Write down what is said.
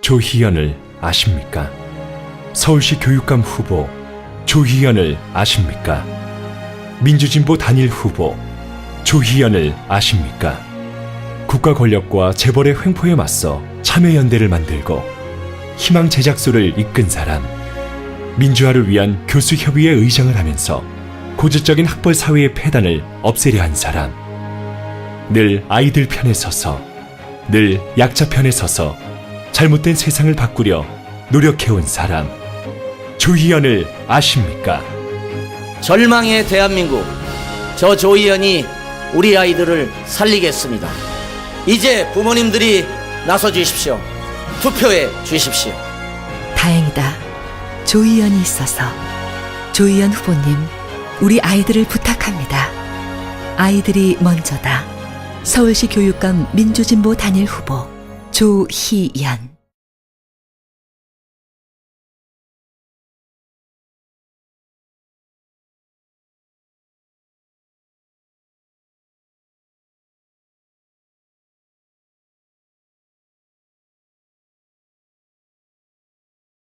조희연을 아십니까? 서울시 교육감 후보 조희연을 아십니까? 민주진보 단일 후보 조희연을 아십니까? 국가 권력과 재벌의 횡포에 맞서 참여연대를 만들고 희망 제작소를 이끈 사람 민주화를 위한 교수협의회 의장을 하면서 고질적인 학벌 사회의 폐단을 없애려 한 사람 늘 아이들 편에 서서 늘 약자 편에 서서 잘못된 세상을 바꾸려 노력해온 사람 조희연을 아십니까? 절망의 대한민국 저 조희연이 우리 아이들을 살리겠습니다. 이제 부모님들이 나서 주십시오. 투표해 주십시오. 다행이다. 조희연이 있어서. 조희연 후보님, 우리 아이들을 부탁합니다. 아이들이 먼저다. 서울시 교육감 민주진보 단일 후보 조희연.